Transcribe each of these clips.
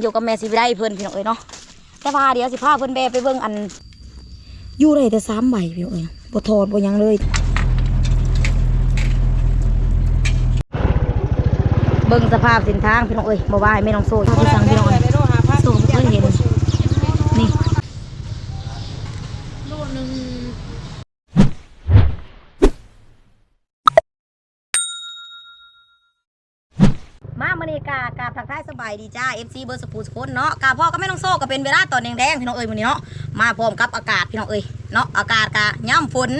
อยู่กับแม่สิได้เพิ่นพี่น้องเอ้ยเนาะแต่ว่าเดี๋ยวสิพาเพิ่นแบไปเบิ่งอันอยู่ได้แต่สามใบพี่น้องเอ้ยบ่ถอดบ่ยังเลยเบิ่งสภาพเส้นทางพี่น้องเอ้ยบ่ว่าให้แม่น้องโซ่ที่สั่งพี่น้องเอ้ยโซ่บ่เคยเห็นนี่ มาเมริกากรา บายสบดีจ้า FC เบอร์สปูสคนเนาะกาพ่อก็ไม่ต้องโซ่ก็เป็นเวลาตอนแดงๆพี่น้องเอ้ยมื้อนี้เนาะมาพร้อมกับอากาศพี่น้องเอ้ยเนาะอากาศกะย่ำฝน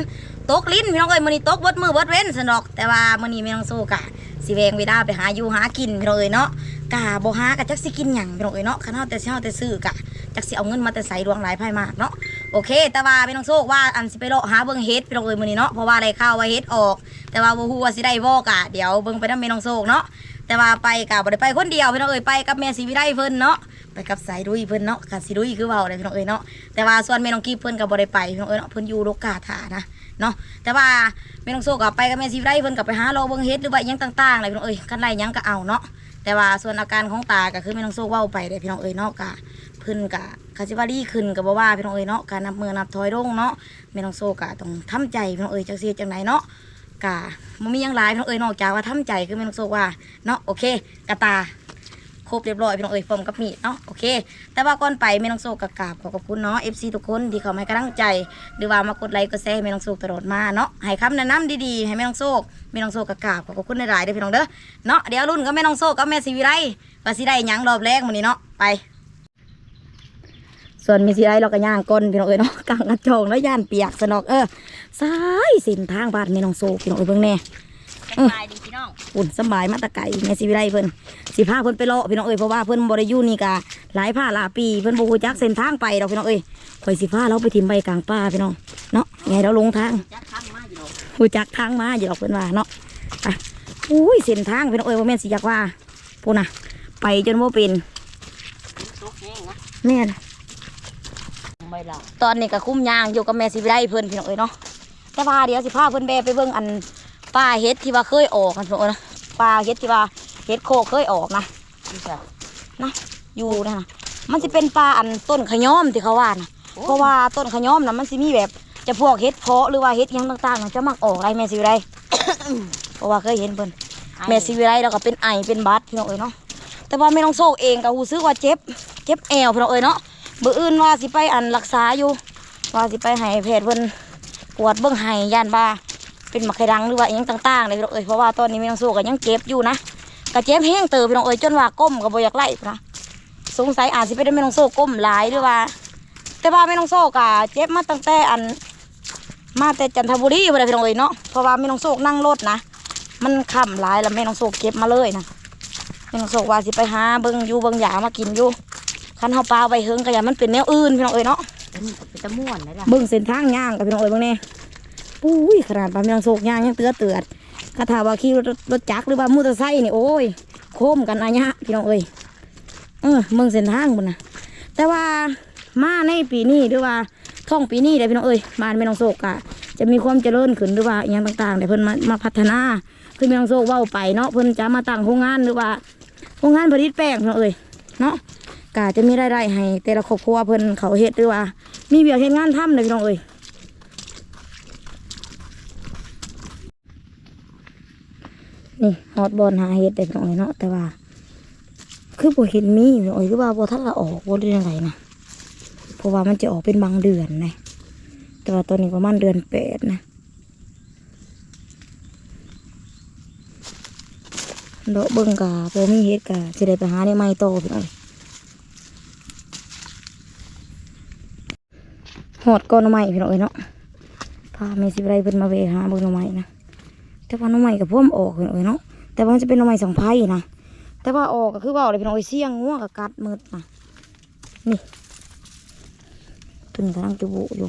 ตกลิ้นพี่น้องเอ้ยมื้อนี้ตกบดมือบดเว้นสนอก แต่ว่ามื้อนี้ไม่ต้องโซ่กะสิแวงเวลาไปหาอยู่หากินพี่น้องเอ้ยเนาะกะบ่หากะจักสิกินหยังพี่น้องเอ้ยเนาะคันเฮาแต่สิเฮาแต่ซื้อกะจักสิเอาเงินมาแต่ใส่ดวงหลายไพ่มากเนาะโอเค แต่ว่าไม่ต้องโซ่ว่าอันสิไปเลาะหาเบิ่งเฮ็ดพี่น้องเอ้ยมื้อนี้เนาะเพราะว่าได้ข่าวว่าเฮ็ดออก แต่ว่าบ่ฮู้ว่าสิได้บ่กะเดี๋ยวเบิ่งไปนำแม่น้องโซ่เนาะ แต่ว่าไปกับบ่ได้ไปคนเดียวพี่น้องเอ้ยไปกับแม่สีวิไลเพิ่นเนาะไปกับสายดุยเพิ่นเนาะกับสีดุยคือเว้าเลยพี่น้องเอ้ยเนาะแต่ว่าส่วนแม่น้องกี้เพิ่นก็บ่ได้ไปพี่น้องเอ้ยเนาะเพิ่นอยู่โลกาถานะเนาะแต่ว่าแม่น้องโซก็ไปกับแม่สีวิไลเพิ่นก็ไปหารอเบิ่งเฮ็ดหรือว่ายังต่างๆอะไรพี่น้องเอ้ยคันไดหยังก็เอาเนาะแต่ว่าส่วนอาการของตาก็คือแม่น้องโซเว้าไปเด้พี่น้องเอ้ยเนาะก็เพิ่นก็คาสิว่าดีขึ้นก็บ่ว่าพี่น้องเอ้ยเนาะการนับมือนับถอยลงเนาะแม่น้องโซก็ต้องทำใจพี่น้องเอ้ยจักสิเฮ็ดจังไดเนาะ กะมันมียังหลายพี่น้องเอ้ยนอกจากว่าทำใจคือแม่น้องโซว่าเนาะโอเคกระตาครบเรียบร้อยพี่น้องเอ้ยพร้อมกับมีดเนาะโอเค แต่ว่าก่อนไปแม่น้องโซกะกราบขอขอบคุณเนาะ FC ทุกคนที่เขามาให้กำลังใจ หรือว่ามากดไลค์กดแชร์แม่น้องโซตลอดมาเนาะให้คำแนะนำดีๆให้แม่น้องโซแม่น้องโซกะกราบขอขอบคุณหลายๆเด้อพี่น้องเด้อเนาะเดี๋ยวรุ่นกับแม่น้องโซกับแม่สีวิไลว่าสิได้หยังรอบแรกมื้อนี้เนาะไป ส่วนมีสีไรเราก็ย่างก้นพี่น้องเอ้ยเนาะกลางกระจงแล้วย่านเปียกสนอกเออสายสินทางบ้านแม่น้องโซพี่น้องเอ้ยเบิ่งแน่สบายดีพี่น้องอุ่นสำบายมาแตะไก่แม่สิวิไลเพิ่นสิพาเพิ่นไปเลาะพี่น้องเอ้ยเพราะว่าเพิ่นบ่ได้อยู่นี่กะหลายผ้าหลายปีเพิ่นบ่ฮู้จักเส้นทางไปดอกพี่น้องเอ้ยข่อยสิพาเราไปทิมใบกลางป่าพี่น้องเนาะไงเราลงทางจักข้างมาอยู่ฮู้จักทางมาอยู่ดอกเพิ่นว่าเนาะอะอุ้ยเส้นทางพี่น้องเอ้ยบ่แม่นสิอยากว่าพูดน่ะ ไปจนบ่เป็นตกแห้งนะแม่น ไม่ละตอนนี้ก็คุ้มยางอยู่กับแม่สิวิไลเพิ่นพี่น้องเอ้ยเนาะแต่ว่าเดี๋ยวสิพาเพิ่นแบไปเบิ่งอันป่าเฮ็ดที่ว่าเคยออกกันพี่น้องเอ้ยนะป่าเฮ็ดที่ว่าเฮ็ดโคกเคยออกนะนี่จ้ะนะอยู่นะนะมันจะเป็นปลาอันต้นขย้อมที่เขาว่านะเพราะว่าต้นขย้อมนะมันสิมีแบบจะพวกเห็ดเพาะหรือว่าเห็ดหยังต่างๆนะจะมักออกไรแม่สิวิไรเพราะว่าเคยเห็นเพิ่นแม่สิวิไรแล้วก็เป็นไอเป็นบัดพี่น้องเอ้ยเนาะแต่ว่าแม่น้องโซกเองก็หูซึกว่าเจ็บ เจ็บแอวพี่น้องเอ้ยเนาะ เบื่ออื่นว่าสิไปอันรักษาอยู่ ว่าสิไปให้แพทย์เพิ่นกวดเบิ่งให้ยานบาเป็นมะไคดังหรือว่าอหยังต่างๆเลยพี่น้องเอ้ยเพราะว่าตอนนี้แม่น้องโซกก็ยังเจ็บอยู่นะก็เจ็บแห้งเติบพี่น้องเอ้ยจนว่าก้มก็บ่อยากไล่นะสงสัยอาจสิไปได้แม่น้องโซ่ก้มหลายหรือว่า แต่ว่าแม่น้องโซ่กะเจ็บมาตั้งแต่อัน มาแต่จันทบุรีไปเลยพี่น้องเอ้ยเนาะเพราะว่าแม่น้องโซ่นั่งรถนะมันค่ำหลายแล้วแม่น้องโซ่เก็บมาเลยนะแม่น้องโซ่ว่าสิไปหาเบิ่งอยู่เบิ่งหยามากินอยู่ คันเฮาปลาไปเฮิงก็อย่ามันเป็นแนวอื่นพี่น้องเอ้ยเนาะเป็นเป็นตะม่วนเลยล่ะเบิ่งเส้นทางย่างกับพี่น้องเอ้ยเบิ่งแน่ปุ้ยขนาดปลาแม่น้องโซ่ย่างยังเตือเตือดกระถาว่าขี่รถรถจักรหรือว่ามอเตอร์ไซค์นี่โอ้ยโค้มกันอะยะพี่น้องเอ้ยเออเบิ่งเส้นทางบุญนะแต่ว่ามาในปีนี้หรือว่าท่องปีนี้เด้อพี่น้องเอ้ยบ้านแม่น้องโศกอะจะมีความเจริญขึ้นหรือว่าอหย่างต่างๆเดี๋ยวเพิ่นมามาพัฒนาคือแม่น้องโศกเว้าไปเนาะเพิ่นจะมาตั้งโรงงานหรือว่าโรงงานผลิตแป้งพี่น้องเอ้ยเนาะ กะจะมีรายได้ให้ แต่ละครอบครัวเพิ่นเขาเฮ็ดหรือว่า มีเวียกเฮ็ดงานทำเลยพี่น้องเอ้ยนี่ฮอตบอลหาเฮ็ดได้พี่น้องเอ้ยเนาะแต่ว่า คือบ่เห็นมีพี่น้องเอ้ยคือว่าบ่ทันละออกบ่ได้ยังไงนะเพราะว่ามันจะออกเป็นบางเดือนนะแต่ว่าตัวนี้ประมาณเดือนแปดนะเดอกเบิ่งกะพอมีเฮ็ดกะจะได้ไปหาในไม้โตพี่น้อง อดก้อนหน่อไม้พี่น้องเอ้ยเนาะพาเมสิไปเพิ่นมาเวหาเบิ่งหน่อไม้นะแต่ว่าน่อไม้กับพวมออกพี่น้องเอ้ยเนาะแต่ว่ามันจะเป็นน่อไม้สองไผ่นะแต่ว่าออกก็คือว่าอะไรพี่น้องเอ้ยเสี่ยงงัวกับกัดมืดนะนี่ตึงกำลังจะบุอยู่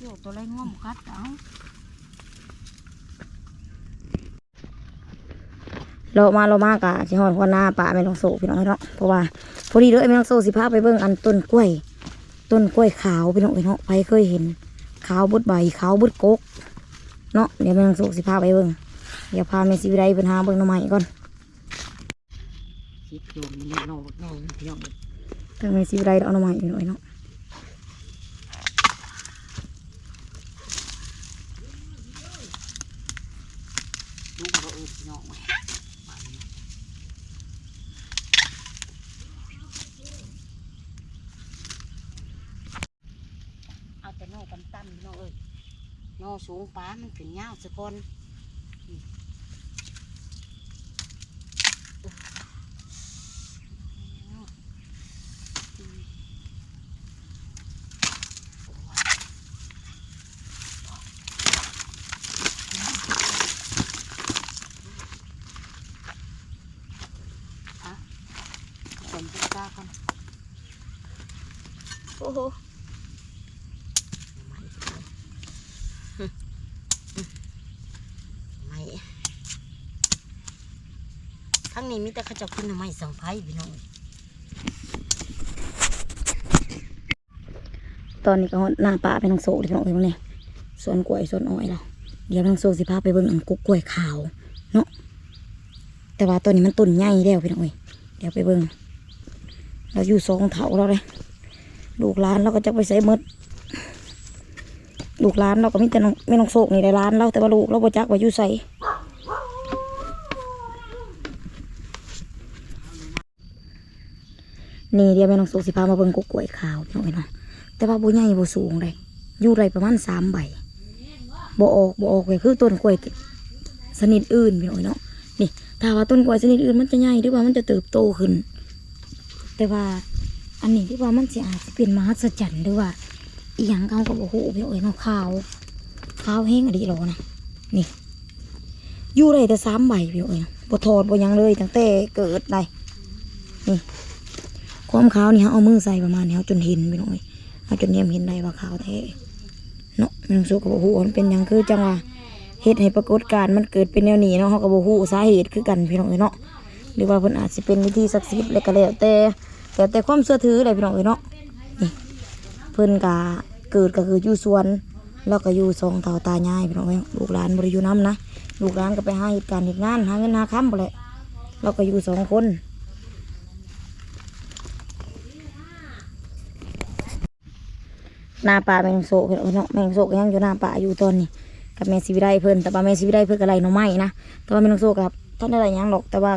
โยกตัวไรง่วงหมูกัดเอาเรามาเรามากะสิฮอดหัวหน้าป่าไม่ต้องโซพี่น้องเนาะเพราะว่าพอดีเลยไม่ต้องโซสิพาไปเบิ่งอันต้นกล้วย ต้นกล้วยขาวพี่น้องเนาะไปเคยเห็น ขาวเบดใบขาวเบดกกเนาะเดี๋ยวไม่ต้องโซสิพาไปเบิ่งเดี๋ยวพาเมสิวิไลเป็นหาเบิ่งหน่อไม้ก่อนคิดโยมนี่น้องบักน้องพี่น้องทางแม่สิไรเอาหน่อไม้หน่อยเนาะ ลูกบ่เอิดพี่น้องไว้เอาแต่นอกกันตั้มพี่น้องเอ้ยน อสูงป้ามันขึ้นยาวสักคนนี่ฝนจะกล้ากันโอ้โหไทั้งนี้มีแต่ขาเจะกินหน่อไมสังไพ่พี่น้องตอนนี้ก็หน้าป่าเป็นทางโซกเลยพี่น้องเอ้ยมาเลยสวนกล้วยสวนอ้อยเราเดี๋ยวทางโซกสิพาไปเบิ่งอันกุ๊กกล้วยขาวเนาะแต่ว่าตอนนี้มันต้นใหญ่แล้วพี่น้องเอ้ยเดี๋ยวไปเบิ่งเราอยู่สองเถาเราเลยลูกหลานเราก็จะไปใส่มดลูกหลานเราก็มีแต่น้องไม่น้องโศกนี่ในร้านเราแต่ว่าลูกเราบ่จักว่าอยู่ใส่ นี่เดี๋ยวแม่น้องโศกสิพามาเบิ่งกุ๊กกล้วยขาวพี่น้องเอ้ยเนาะแต่ว่าบ่ใหญ่บ่สูงเลยอยู่ไรประมาณสามใบบ่ออกบ่ออกเลยคือต้นกล้วยชนิดอื่นพี่น้องเอ้ยเนาะนี่ถ้าว่าต้นกล้วยชนิดอื่นมันจะใหญ่หรือว่ามันจะเติบโตขึ้น แต่ว่าอันนี้ที่ว่ามันสิอาจจะเป็นมหัศจรรย์หรือว่าอีหยังเขาก็บอกโอ้โหพี่เอ๋ยเนาะขาวขาวแห้งอดีรอนะนี่อยู่ได้แต่สามใบพี่เอ๋ยบ่ถอดบ่ยังเลยตั้งแต่เกิดได้นี่ ความขาวนี่เขาเอามือใส่ประมาณนี้เขาจนเห็นพี่น้อยเขาจนเนียมเห็นได้ว่าขาวแท้เนาะมันสุกกับโอ้โหมันเป็นหยังคือจังว่าเหตุให้ปรากฏการมันเกิดเป็นแนวนี้เนาะเขาก็บ่ฮู้สาเหตุคือกันพี่น้องเอ้ยเนาะหรือว่าเพิ่นอาจสิเป็นวิธีศักดิ์สิทธิ์อะไรก็แล้วแต่แต่แต่ความเชื่อถืออะไรพี่น้องเอ้ยเนาะนี่เพิ่นกะเกิดก็คืออยู่สวนแล้วก็อยู่สองเต่าตายายพี่น้องเอ้ยลูกหลานบริยูน้ำนะลูกหลานก็ไปหาเหตุการณ์เหตุงานหาเงินหาค้ำไปเลยเราก็อยู่สองคน หน้าป่าแมงโศกเอ้ยเนาะแมงโศกยังอยู่หน้าป่าอยู่ตอนนี้กับแม่สิวิไดเพิ่นแต่ว่าแม่สิวิไดเพิ่นก็ไรหน่อไม้นะแต่ว่าแมงโศกกับท่านได้ไรยังหรอก แต่ว่า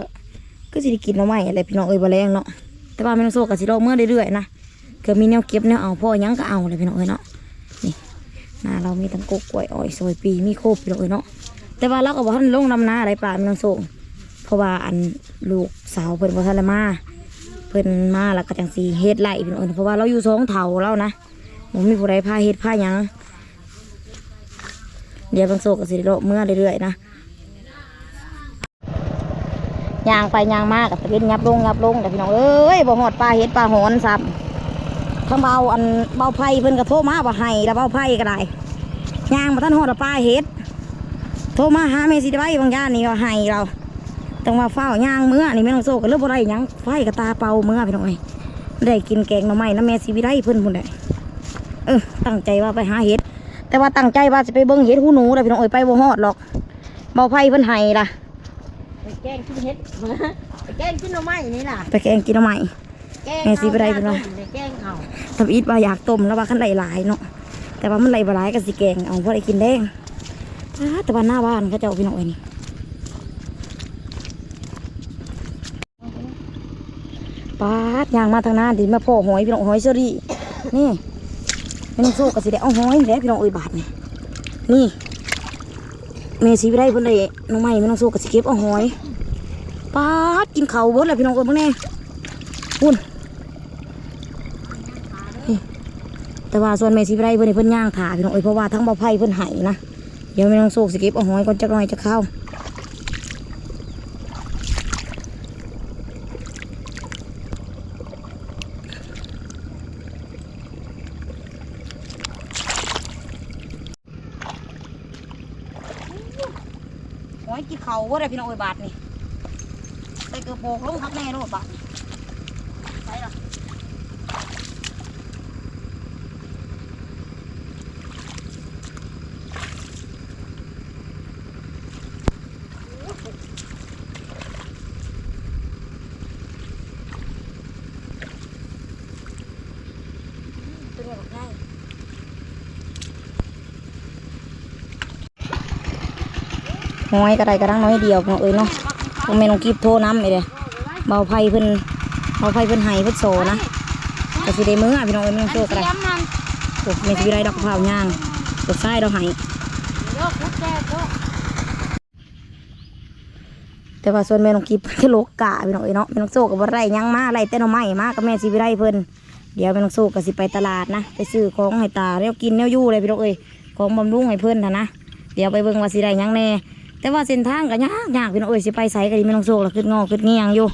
ก็สิได้กินหน่อไม้อะไรพี่น้องเอ้ยบ่แรงเนาะแต่ว่าแมงโซกับสิโลเมื่อเรื่อยๆนะเกิดมีแนวเก็บแนวเอาพ่อยังก็เอาเลยพี่น้องเอ้ยเนาะนี่นาเรามีทั้งกกกล้วยอ้อยซอยปีมีโคบพี่น้องเอ้ยเนาะแต่ว่าเราก็บ่ทันลงนำนาอะไรป่าแมงโซเพราะว่าอันลูกสาวเพิ่นบ่ทันได้มาเพิ่นมาแล้วก็จังสีเฮ็ดไร่พี่น้องเอ้ยเพราะว่าเราอยู่สองเถาแล้วนะ ผมมีผู้ใดพาเฮ็ดพายังเดี๋ยวแมงโซกสิโลเมื่อเรื่อยๆนะยางไปยางมากกับเห็นยับลงยับลงแต่พี่น้องเอ้ยบ่หอดปลาเห็ดปลาหอนซ้ำทั้งเบาอันเบาไผ่เพิ่นก็โทรมาว่าให้แล้วเบาไผ่ก็ได้ยางมาท่านหอดปลาเห็ดโทรมาหาเมสิได้บางย่านนี่ว่าให้เราต้องมาเฝ้ายางเมื่อนี่แม่น้องโซก็เริ่มบ่ได้ยังไฟกับตาเป่าเมื่อพี่น้องเอ้ยได้กินแกงหน่อไม้น้ำแม่สิวิได้เพิ่นพุ่นได้ เออตั้งใจว่าไปหาเห็ด แต่ว่าตั้งใจว่าจะไปเบิ่งเห็ดหูหนูเลยพี่น้องเอ้ยไปบ่ฮอดหรอกเบาไผ่เพิ่นให้ล่ะไปแกล้งกินเห็ดไปแกล้งกินหน่อไม้นี่ล่ะไปแกงกินหน่อไม้แกล้งแม่สิไปได้เพิ่นว่าไปแกล้งเขาทำอีทว่าอยากต้มแล้วว่าขั้นไหลหลายเนาะแต่ว่ามันไหลบหลายก็สิแกงเอาเพราะได้กินแดงอ้าแต่ว่าหน้าบ้านเขาเจ้าพี่น้องเอ้ยนี่ปาดยางมาทางหน้าดิมาพ่อหอยพี่น้องหอยเชอรี่นี่ ไม่ต้องสู้กับสิได้เอาหอยแล้วพี่น้องเอ้ยบาทนี่นี่เมสีไปได้เพิ่นเลยน้องใหม่ไม่ต้องสู้กับสิเก็บเอาหอยปาดกินเขาเบิดเลยพี่น้องเอ้ยพวกนี้พุ่นแต่ว่าส่วนแม่สิไรเพิ่นให้เพิ่นย่างขาพี่น้องเอ้ยเพราะว่าทั้งเบาไผ่เพิ่นไห้นะเดี๋ยวแม่น้องโศกสิเก็บเอาหอยก่อนจักหน่อยจะเข้าหอยกินเขาว่าได้พี่น้องเอ้ยบาทนี่ ใส่กระโปรงลงพักแน่โลดบาทนี่ใส่ละหตัวนี้บักง่ายน้อยก็ได้กระดังน้อยเดียวพี่น้องเอ้ยเนาะ ทำไมน้องกิฟโทรน้ำไอเด้เบาไพ่เพิ่นเบาไพ่เพิ่นไห้เพิ่นโซนะกสิได้มื้ออะพี่น้องเอ้ยไม่ต้องโชคก็ได้เสียมนั่นโอ้ไม่สิได้ดอกเพราย่างตกไส้ดอกไห้เดี๋ยแต่ว่าส่วนแม่น้องกิฟคือโลกกะพี่น้องเอ้ยเนาะแม่น้องโซก็บ่ได้หยังมาไล่แต่น่อไม้มากับแม่สิวิไลเพิ่นเดี๋ยวแม่น้องโซก็สิไปตลาดนะไปซื้อของให้ตาแล้วกินแนวอยู่เลยพี่น้องเอ้ยของบำรุงให้เพิ่นนะนะเดี๋ยวไปเบิ่งว่าสิได้หยังแน่ แต่ว่าเส้นทางก็ยากยากพี่น้องเอ้ยสิไปไสก็ดีไม่ต้องโศกละขึ้นงอขึ้นเงียงอยู่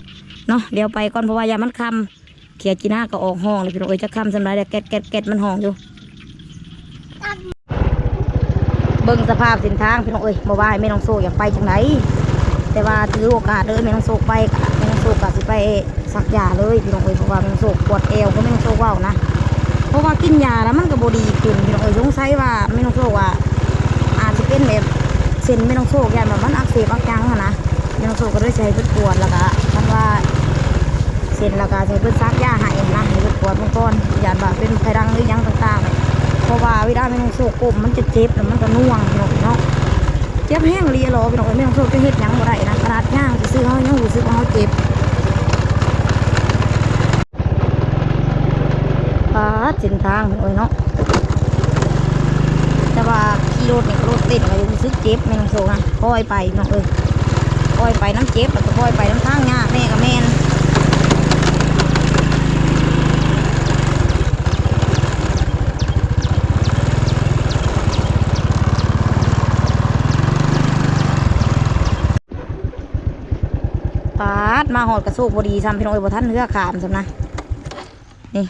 เนาะเดี๋ยวไปก่อนเพราะว่ายามันคำเขียจีน่าก็ออกห้องเลยพี่น้องเอ้ยจะคำสำหรับเดี๋ยวแกดแกดแกดมันห้องอยู่เบิ่งสภาพเส้นทางพี่น้องเอ้ยบ่ว่าให้แม่น้องโซกอยากไปจังไดแต่ว่าถือโอกาสเลยแม่น้องโซกไปกะแม่น้องโซกกะสิไปสักยาเลยพี่น้องเอ้ยเพราะว่าแม่น้องโซกปวดเอวก็แม่น้องโซกเว้านะเพราะว่ากินยาแล้วมันก็บ่ดีขึ้นพี่น้องเอ้ยสงสัยว่าแม่น้องโซกว่าอาจจะเป็นแบบ ส้นไม่ต้องโชคยันแบบมันอักเสบอักยังนะไม่ต้องโชคก็เลยใช้เพื่ปวดแล้วก็ท่านว่าเส้นแล้วก็ใช้เพื่ซักยาให้นะให้เพื่ปวดมื่อก่อนยันแบบเป็นไฟดังหรือยังต่างๆ เพราะว่าเวลาไม่ต้องโชคกลมมันจะเจ็บแล้วมันก็น่วงเนาะเจ็บแห้งเรียรอพี่น้องไม่ต้องโชคจะเฮ็ดยังบ่ได้นะขนาดย่างจะซื้อเขายังรู้สึกว่าเขาเจ็บปาเส้นทางพี่น้องเนาะ แต่ว่าขี่รถนี่ก็รถติดก็รู้สึกเจ็บแม่น้องโซนะค่อยไปน้องเอ้ยค่อยไปน้ำเจ็บแล้วก็ค่อยไปน้ำทางยากแม่กับแม่นปาดมาหอดกระสูบพอดีซ้ำพี่น้องเอ้ยบ่ทันเรือขามซ้ำนะนี่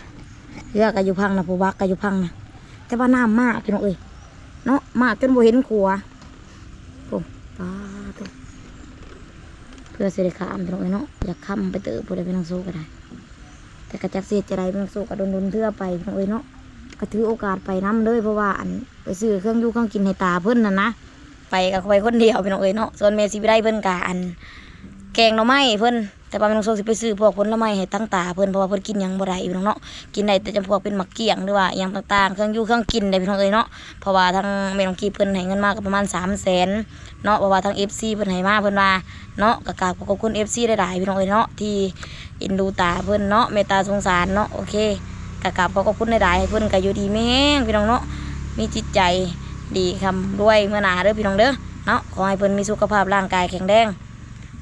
เรือก็อยู่พังนะผู้บักก็อยู่พังนะแต่ว่าน้ำมากพี่น้องเอ้ย เนาะมากจนบ่เห็นขัวโอ้ปลาตัวเพื่อเสิได้ขามไปหน่อยเนาะอยากค้ำไปเติบบ่ได้ไปนั่งสู้ก็ได้ แต่กระจักเสียจะได้ไปนั่งสู้ก็โดนโดนเทื่อไปพี่น้องเอ้ยเนาะก็ถือโอกาสไปน้ำเลยเพราะว่าอันไปซื้อเครื่องยู่เครื่องกินให้ตาเพิ่นน่ะนะไปกับไปคนเดียวพี่น้องเอ้ยเนาะส่วนเมสิไปได้เพิ่นกะอัน แกงหน่อไม้เพิ่นแต่ว่าแม่น้องโซสิไปซื้อพวกผลไม้ให้ตั้งตาเพิ่นเพราะว่าเพิ่นกินหยังบ่ได้พี่น้องเนาะกินได้แต่จำพวกเป็นหมักเกี้ยงหรือว่าอหยังต่างๆเครื่องยู่เครื่องกินได้พี่น้องเอ้ยเนาะเพราะว่าทางแม่น้องกีเพิ่นให้เงินมาก็ประมาณ300,000เนาะเพราะว่าทาง FC เพิ่นให้มาเพิ่นว่าเนาะก็กราบขอบคุณ FC หลายๆพี่น้องเอ้ยเนาะที่เอ็นดูตาเพิ่นเนาะเมตตาสงสารเนาะโอเคก็กราบขอบคุณหลายๆเพิ่นก็อยู่ดีไม่งพี่น้องเนาะมีจิตใจดีคำด้วยเมื่อหนาเด้อพี่น้องเด้อเนาะขอให้เพิ่นมีสุขภาพร่างกายแข็งแรง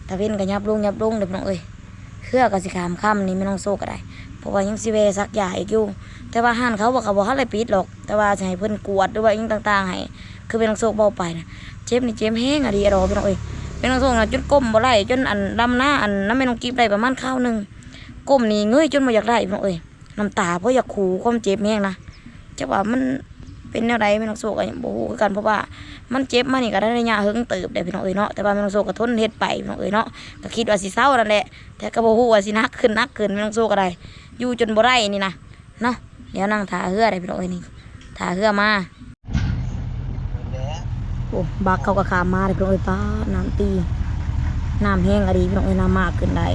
ตะเว้นก็ยับลุงยับลุงเด็กน้องเอ้ยเครือก็สิขามค่ำนี่ไม่ต้องโซกก็ได้เพราะว่ายังสิเวซักยาอีกอยู่ แต่ว่าห้านเขาบอกเขาบอกเขาอะไรปิดหรอก แต่ว่าจะให้เพิ่อนกวดหรือว่าอิหยังต่าง ๆ ให้คือเป็นต้องโซกเบาไปนะเจ็บนี่เจ็บแห้งอะดีอะดอพี่น้องเอ้ยเป็นต้องโซกนะจนก้มบ่ได้จนอันดำหน้าอันน้ำไม่ต้องกิบได้ประมาณข้าวหนึ่งก้มนี่เงยจนบ่อยากได้พี่น้องเอ้ยน้ำตาเพราะอยากขู่ความเจ็บแห้งนะจะว่ามัน เป็นแนวใดไม่ต้องโซกอะบ่ฮู้คือกันเพราะว่ามันเจ็บมานี่ก็ได้ระยะหึงเติบได้พี่น้องเอ้ยเนาะแต่ว่าแม่น้องโซก็ทนเฮ็ดไปพี่น้องเอ้ยเนาะก็คิดว่าสิเศร้านั่นแหละแต่ก็บ่ฮู้ว่าสินักขึ้นนักขึ้นแม่น้องโซก็ได้อยู่จนบ่ได้นี่นะเนาะเดี๋ยวนั่งท่าเรือได้พี่น้องเอ้ยนี่ท่าเรือมาโอ้บักเขาก็ขามมาเลยพี่น้องเอ้ยป้าน้ำตีน้ำแห้งอะดีพี่น้องเอ้ยน้ำมากขึ้นได้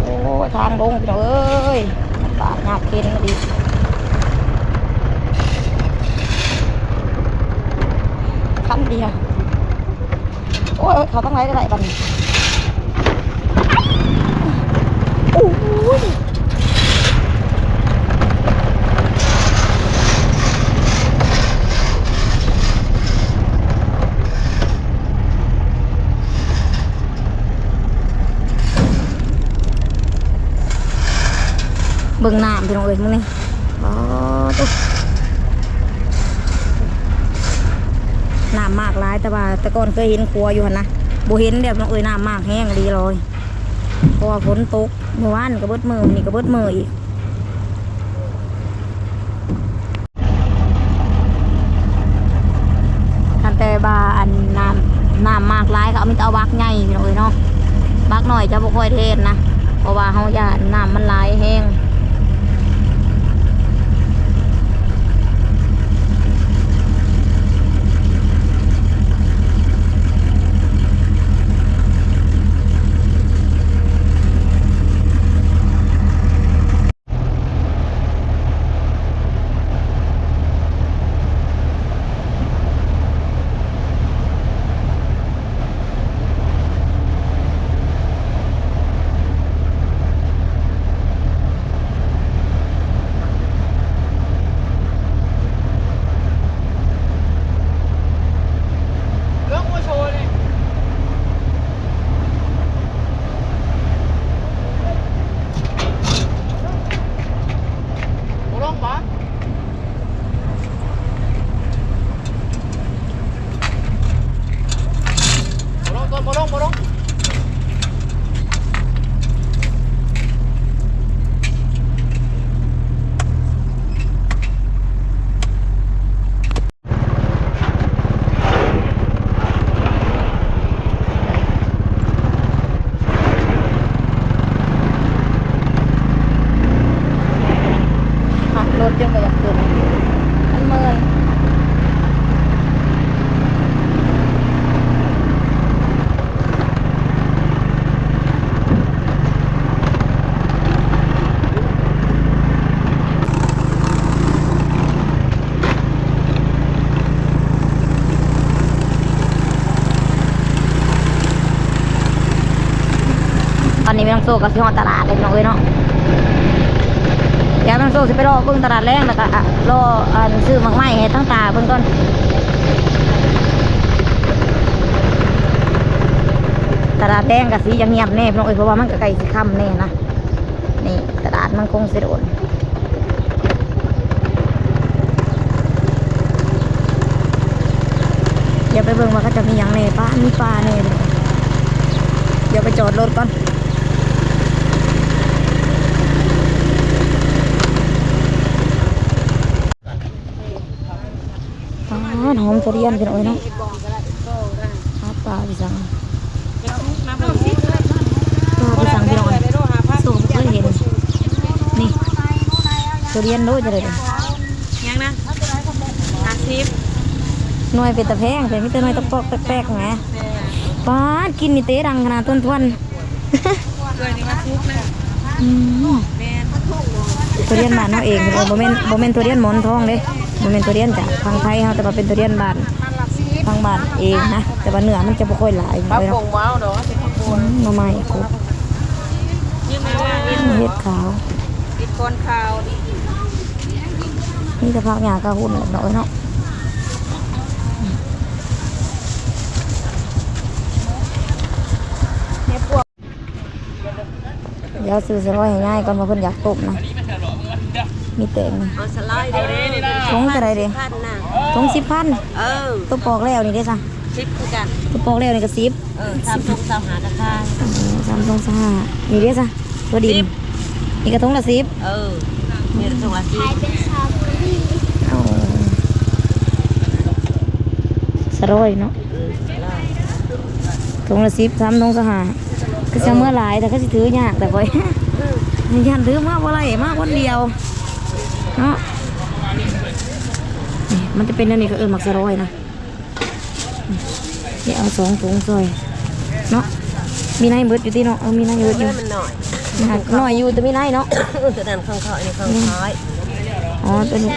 โอ้ทางลงพี่น้องเอ้ยปากยากเข็นอะดีขั้นเดียวโอ้ยเขาต้องไรก็ได้บัดนโอ้ยเบิ่งน้ำพี่น้องเอ้ยมึงนี่อ๋อตุ๊น้ำมากหลายแต่ว่าแต่ก่อนเคยเห็นครัวอยู่หันนะโบเห็นเดี๋ยวน้องเอ้ยน้ำมากแห้งดีเลยเพราะว่าฝนตกเมื่อวานก็เบิดมือนี่ก็เบิดมืออีก โซ่กับที่ห้องตลาดเลยพี่น้องเอ้ยเนาะเดี๋ยวมันโซ่สิไปรอเบิ่งตลาดแรงแล้วก็อะรออันซื้อมักไม้ให้ตั้งตาเบิ่งก่อนตลาดแดงกับสียังเงียบแน่พี่น้องเอ้ยเพราะว่ามันก็ใกล้สิค่ำแน่นะนี่ตลาดมันคงสิโดนเดี๋ยวไปเบิ่งว่าเขาจะมีหยังแน่ป้ามีปลาแน่เดี๋ยวไปจอดรถก่อน ปลาหอมทุเรียนเป็นโอ้ยเนาะปลาปลาพี่สังปลาพี่สังพี่น้องสูงเคยเห็นนี่ทุเรียนโน้จะเลยเด้อยังนะห้าสิบหน่วยเป็นตะแพงเป็นมิตรหน่วยตะปอกตะแปกไงปลากินนี่เตะดังขนาดต้นทวนเกินนี่มาทุกนะอืมแม่นทุเรียนบ้านเราเองโบเมนโบเมนทุเรียนหมอนทองเด้ โบเมนทุเรียนจากทางไทยเขาแต่ว่าเป็นทุเรียนบ้านทางบ้านเองนะ แต่ว่าเนื้อมันจะบ่ค่อยหลายเลยเนาะมาใหม่ครับยิ่งไม่ว่างเห็ดขาวติดก้นขาวนี่จะพักหยากระหุ่นหน้อยเนาะเดี๋ยวซื้อสร้อยง่ายก่อนเพราะเพิ่นอยากต้มนะ มีแตงนะเอาสไลด์เด้อทงจะได้เด้พันน่ะทงสิบพันเออตัวปอกแล้วนี่ได้ซะสิบคือกันตัวปอกแล้วนี่ก็สิบเออสามทงสามหาราคาสามทงสห้านี่ได้ซะตัวดิสินบนี่ก็ทงละสิบเออเนี่ยสวัสดีเอาสร้อยเนาะทงละสิบสามทงสหาก็จะเมื่อหลายแต่ก็สิถือยากแต่ค่อยยันถือมากว่าไรมากวันเดียว เนาะนี่มันจะเป็นอันนี้ก็เออหมักสะร้อยนะนี่เดี๋ยวเอาสองถุงซอยเนาะมีนายเบิดอยู่ที่เนาะเออมีนายเบิดอยู่มันหน่อยหน่อยอยู่แต่มีนายเนาะตัวนั้นข้างเขาอันนี้ข้างท้ายอ๋อตัวนี้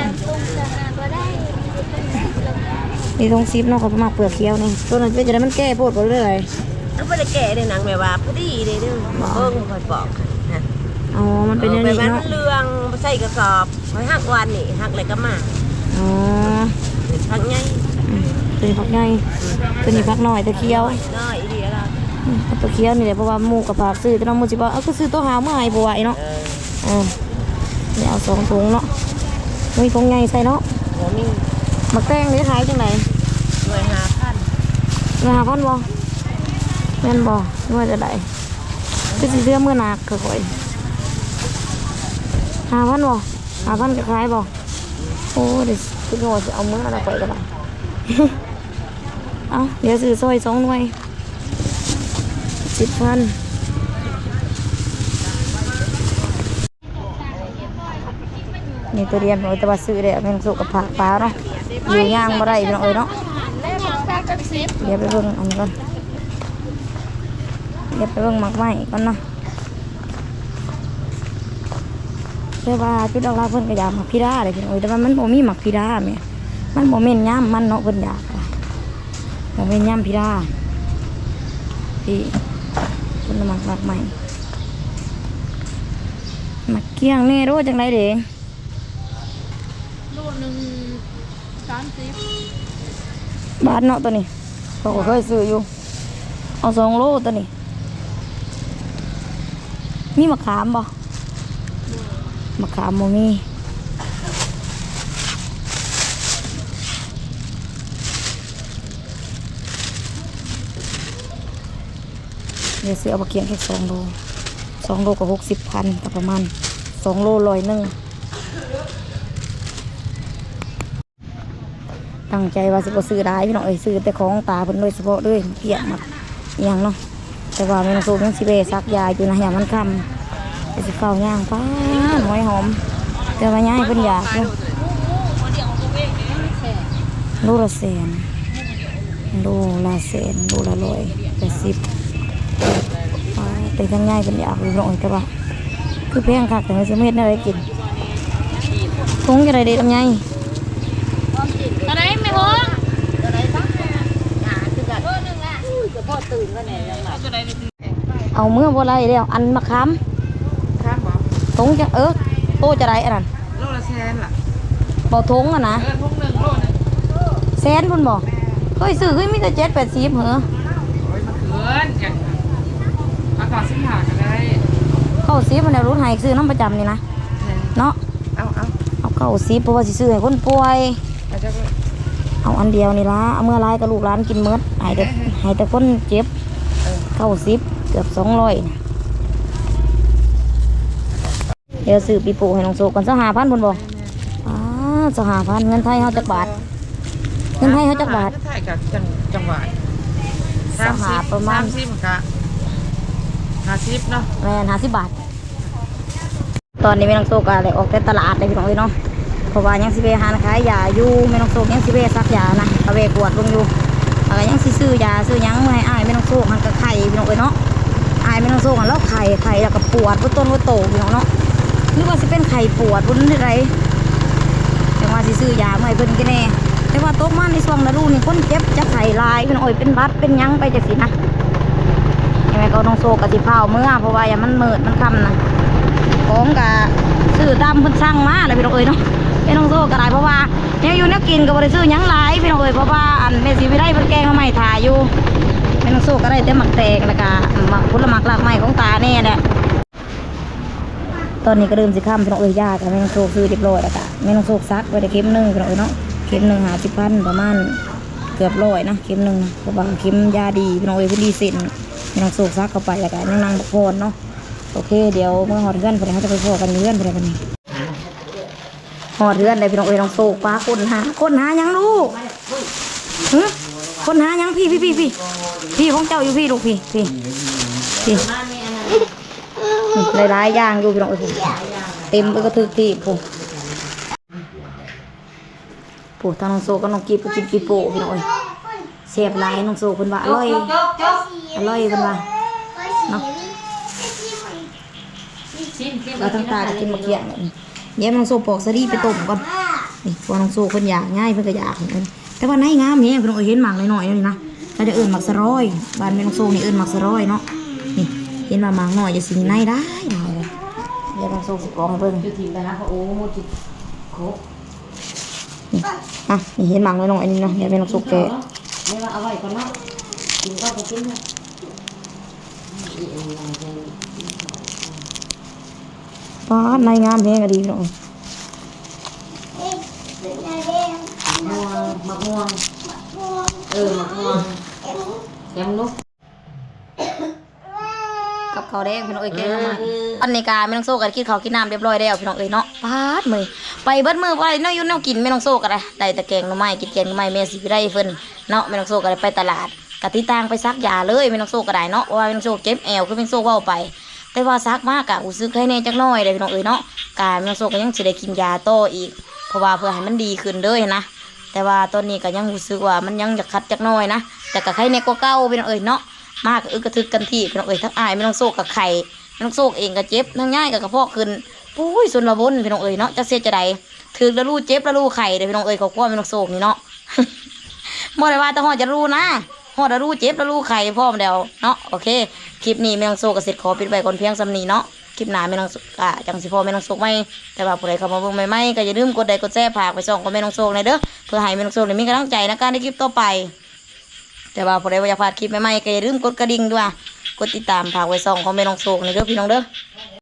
นี่ทงซิปเนาะเขาประมาณเปลือกเคี้ยวนี่ตัวนั้นเป็นจะได้มันแก้โพดก็เรื่อยแล้วไม่ได้แก่เลยหนังแบบว่าพอดีเลยเด้อเบิ่งคอยบอกนะอ๋อมันเป็นอันแบบนี้ว่าเนาะเรื่องใส่กระสอบ ไว้หักวันนี่หักอะไรก็มาอ๋อหักไงอืมตัวนี้พักใหญ่ตัวนี้พักน้อยตะเคียวน้อยดีแล้วอืมเอาตะเคียวนี่แหละเพราะว่าหมูกับผักซื้อแต่น้องหมูสิว่าเอาก็ซื้อตัวหาเมื่อไหร่บ่ไหวเนาะเออเออเดี๋ยวเอาสองถุงเนาะมีถุงใหญ่ใส่เนาะหัวมีมักแตงนี่ขายจังไหนหน่วยหาพันเงินหาพันบ่แม่นบ่เมื่อจะได้คือสิเสื้อเมื่อหนักคือข่อยหาพันบ่ อาพันคล้ายบอกโอ้เดี๋ยวพี่โง่จะเอามืออะไรไปกันบ้างเอาเดี๋ยวซื้อซอยสองหน่วยสิบพันนี่ตัวเรียนเราจะมาซื้อเลยเป็นสุกับผักปลาเนาะอยู่ย่างบ่ได้พี่น้อเอ้ยเนาะเดี๋ยวไปเบิ่งอันก่อนเดี๋ยวไปเบิ่งหมักไม้ก่อนเนาะ แต่ว่าจุดหลักๆเพิ่นก็อยากหมักพิราเลยพี่น้องเอ้ยแต่ว่ามันบ่มีหมักพิราแม่มันบ่แม่นย่ามมันเนาะเพิ่นอยากอะบ่แม่นย่ามพิราพี่เพิ่นหมักหมักไม้หมักเกี้ยงแน่รู้จังไดเด้โลหนึ่งสามสิบบาทเนาะตัวนี้เขาก็เคยซื้ออยู่เอาสองโลตัวนี้มีมะขามบ่ มะขามบ่มีเดี๋ยวซื้อเอาไปเกียงแค่สองโลสองโลก็หกสิบพันก็ประมาณสองโลร้อยหนึ่งตั้งใจว่าสิบซื้อได้พี่น้องเอ้ยซื้อแต่ของตาเพิ่นโดยเฉพาะเลยเกียดมักอย่างเนาะแต่ว่าแม่น้องสูยังสิเบซักยาอยู่นะอย่ามันคำแต่สิเฝ้าย่างป้า หน่อยหอมแต่ว่าย่ายเพิ่นอยากเนาะโลละแสนโลละแสนโลละร้อยแปดสิบป้าแต่ทั้งย่ายเพิ่นอยากอยู่พี่น้องเอ้ยแต่ว่าคือแพงคักแต่ว่าสิเม็ดอะไรกินคงจะได้เด็ดลำไยตอนไหนไม่พอตอนไหนสักหาคือกันโลนึงละอุ้ยก็พอตื่นก็เนี่ยยังมาตัวไหนเอาเมื่อบ่ไรเดียวอันมะขามข้ามบ่ ทงจะเออโตจะไรอันนั้นโลละแสนล่ะบ่ทงอะนะเออทุกหนึ่งโลหนึงแสนพุ่นบ่เฮ้ยซื้อเฮ้ยมีแต่เจ็ดแปดสิบเหรอโอ้ยมันเกินอย่างอากาศสิบห้าก็ได้เข้าสิบมันได้รู้ให้ซื้อน้ำประจำนี่นะเนาะเอาเอาเอาเข้าสิบเพราะว่าสิซื้อให้คนป่วยเอาจะเอาอันเดียวนี่ละเอาเมื่อไรกับลูกหลานกินเมดให้แต่ให้แต่คนเจ็บเข้าสิบเกือบสองร้อยนะเดี๋ยวซื้อปีโป้ให้น้องโซก่อนสหพันธ์พุ่นบ่อ้าสหพันธ์เงินไทยเฮาจักบาท เงินไทยเขาจักบาทเงินไทยกับจังจังหวัดสหาประมาณสามสิบกะห้าสิบเนาะแมนห้าสิบบาท ตอนนี้แม่น้องโซกอะไรออกแต่ตลาดเลยพี่น้องเอ้ยเนาะเพราะว่ายังสิไปหาขายยาอยู่แม่น้องโซกยังสิไปซักยานะเอาไปกวดลงอยู่แล้วก็ยังสิซื้อยาซื้อหยังมาให้อ้ายแม่น้องโซกมันก็ไข่พี่น้องเอ้ยเนาะอ้ายแม่น้องโซกมันแล้วไข่ไข่แล้วก็ปวดว่าต้นว่าโตพี่น้องเนาะ นึกว่าสิเป็นไข่ปวดบุญอะไรจังว่าสิซื้อยาให้เพิ่นกันแน่แต่ว่าโต๊ะมันในช่วงฤดูนี่คนเจ็บจะไข่ลายพี่น้องเอ้ยเป็นบัดเป็นยั้งไปจังสินะยังไงก็ต้องโซกกับสิเผาเมื่อเพราะว่าอย่ามันเมิดมันคำนะของกะซื้อตามเพิ่นสั่งมาเลยพี่น้องเอ้ยเนาะไม่ต้องโซกก็ได้เพราะว่าเนี่ยอยู่เนี่ยกินก็บ่ได้ซื้อยั้งลายพี่น้องเอ้ยเพราะว่าอันแม่สิไม่ได้เพิ่นแกงมาใหม่ถ่ายอยู่ไม่ต้องโซกก็ได้แต่หมักแตงแล้วก็หมักผลหมักหลากไม้ของตาแน่แหละ ตอนนี้ก็เริ่มสิข้ามพี่น้องเอ้ยยากแล้วแม่ต้องโซกซื้อเรียบร้อยแล้วก็แม่ต้องโซกซักไว้ได้เข็มหนึ่งพี่น้องเอ้ยเนาะเข็มหนึ่งหาสิบพันประมาณเกือบร้อยนะเข็มหนึ่งเพราะว่าเข็มยาดีพี่น้องเอ้ยพิ่ดีเซ็นนางสูกซักเข้าไปแล้วก็นางบักพนเนาะโอเคเดี๋ยวเมื่อหอดเพื่อนพอดีเขาจะไปพอกันเพื่อนพอดีกันนี่หอดเพื่อนเลยพี่น้องเอ้ยน้องสูกป้าคนหาคนหายังลูกหึคนหายังพี่พี่พี่พี่พี่ของเจ้าอยู่พี่ลูกพี่พี่พี่ หลายๆอย่างอยู่พี่น้องเอ้ยเต็มไปก็ทึกที่ผู้ผู้ทางน้องโซก็น้องกีบกินปีโป้พี่น้องเอ้ยเสียบลายน้องโซคนว่าอร่อยอร่อยเป็นว่าเนาะเราทั้งตาจะกินมะเขียงนี่เดี๋ยวน้องโซปอกสะดีไปต้มก่อนนี่พอน้องโซเพิ่นอยากง่ายเพิ่นก็อยากเหมือนกันแต่ว่าในงามเนี่ยเพิ่นเอาเห็นหมากน้อยๆนี่นะก็จะเอิ้นหมากสร้อยบ้านแม่น้องโซนี่เอิ้นหมากสร้อยเนาะ เห็นว่าหมากน้อยจะสิในได้หน่อยเลยเดี๋ยวน้องโซสิปอกให้เบิ่งอยู่ทีมกันนะพระโอ้โหจิตโคนี่อะนี่เห็นหมากน้อยๆอันนี้เนาะเดี๋ยวแม่น้องโซแกะไม่ว่าเอาไว้ก่อนเนาะกินก็ไปกินเนาะฟ้าในงามแฮงก็ดีเนาะม่วงมะม่วงเออมะม่วงแกงนุ๊กกับ ข้าวแดงพี่น้องเอ้ยแกงมาอันนี้กาไม่ต้องโซ่กันกินข้าวกินน้ำเรียบร้อยแล้วพี่น้องเอ้ยเนาะปาดมือไปเบิดมือไปเนาะอยู่เนาะกินไม่ต้องโซ่กันเลยได้แต่แกงหน่อไม้กินแกงหน่อไม้แม่สิไปได้เพิ่นเนาะไม่ต้องโซ่กันไปตลาดกะติตางไปซักยาเลยไม่ต้องโซ่ก็ได้เนาะว่าไม่ต้องโซ่เจ็บแอวคือไม่ต้องโซ่เว่าไป แต่ได้ว่าซักมากกะรู้สึกให้แน่จักหน่อยเลยพี่น้องเอ้ยเนาะกาแม่น้องโซก็ยังสิได้กินยาต่ออีก เพราะว่าเพื่อให้มันดีขึ้นเด้อนะแต่ว่าตอนนี้ก็ยังรู้สึกว่ามันยังอยากคัดจักหน่อยนะแต่ก็ไข่ในก็เก้าพี่น้องเอ้ยเนาะ มากก็อึกกระทึกกันที่พี่น้องเอ้ยทั้งอายไม่ต้องโซกกับไข่ไม่ต้องโซกเองก็เจ็บทั้งง่ายกับกระเพาะขึ้นปุ้ยสุนละบนพี่น้องเอ้ยเนาะจะเสียจะใดถือแล้วรู้เจ็บแล้วรู้ไข่เด้อพี่น้องเอ้ยเขากลัวไม่ต้องโซกนี่เนาะบ่ได้ว่าแต่ฮอดจะรู้นะฮอดแล้วรู้เจ็บแล้วรู้ไข่พร้อมแล้วเนาะโอเคคลิปนี้ไม่ต้องโซกกับเสร็จขอปิดไว้ก่อนเพียงสำนีเนาะคลิปหน้าไม่ต้องอะจังสิพอไม่ต้องโซกไม่แต่ว่าผู้ใดเข้ามาเบิ่งใหม่ๆก็อย่าลืมกดไลค์กดแชร์ฝากไปส่องก็ไม่ต้องโซกเลยเด้อเพื่อให้ไม่ต้องโซกได้มีกำลังใจในการได้คลิปต่อไป แต่ว่าพอได้ว่าอยากพลาดคลิปใหม่ๆก็อย่าลืมกดกระดิ่งด้วย กดติดตามฝากไว้ส่องขอมเม่น้องโศกในเด้อพี่น้องเด้อ